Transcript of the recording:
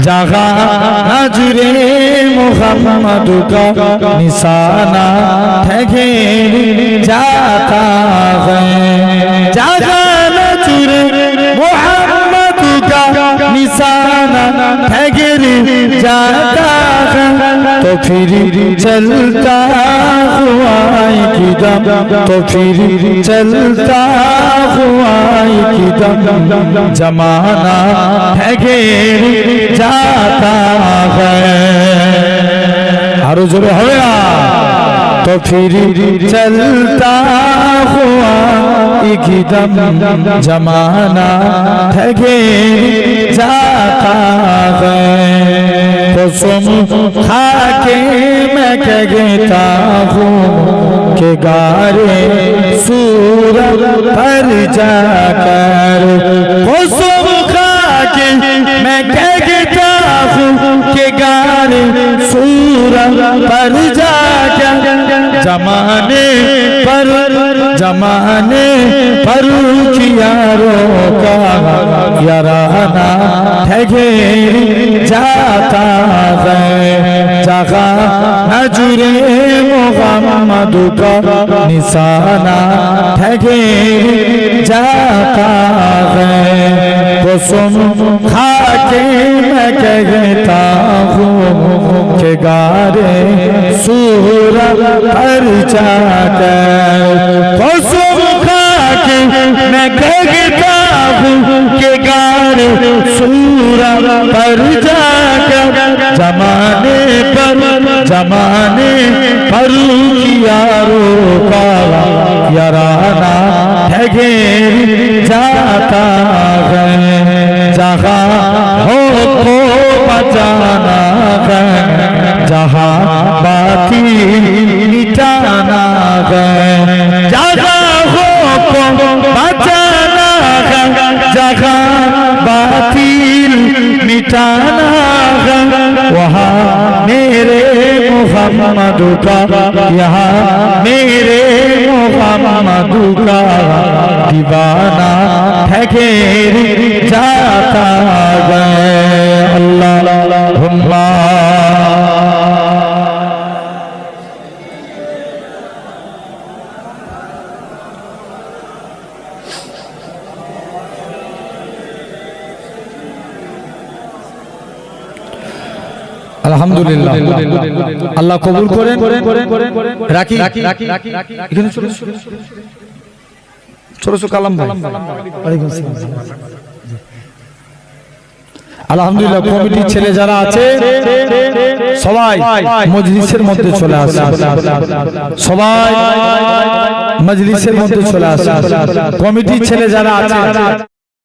जगा नजरे मोहम्मद का निशाना ठहर जाता है जगा नजरे मोहम्मद का निशाना ठहर जाता है तो फिर चलता हुआ किदम तो फिर चलता हुआ किदम जमाना ठहर जाता है। हर जुर होया तो फिर चलता हुआ एकदम जमाना ठगे जाता है कसम खा के मैं कहता हूँ के गारे सूरत पर जा पर जमाने पर जमाने पर कियारों का यराना ठगे जाता है जगह हजरे मोहम्मद पर निशाना ठगे जाता है तो सुन खा के मैं कहे गारे सूरत पर जाकर कसम खा के मैं हूँ के गारे सूरत पर जाकर जमाने पर जमाने पर किया याराना जाता है। जहाँ हो को बचाना है जहाँ बाती मिटाना है जहाँ हो को बचाना है जहाँ बातिल मिटाना है वहाँ मेरे मोहम्मद का यहाँ मेरे मोहम्मद का दीवाना ठहर जाता है আলহামদুলিল্লাহ। আল্লাহ কবুল করেন। রাখি। এখানে চলে এসো। কালাম। আলহামদুলিল্লাহ কমিটির ছেলে যারা আছে সবাই মজলিসের মধ্যে চলে আসে। সবাই মজলিসের মধ্যে চলে আসে। কমিটির ছেলে যারা আছে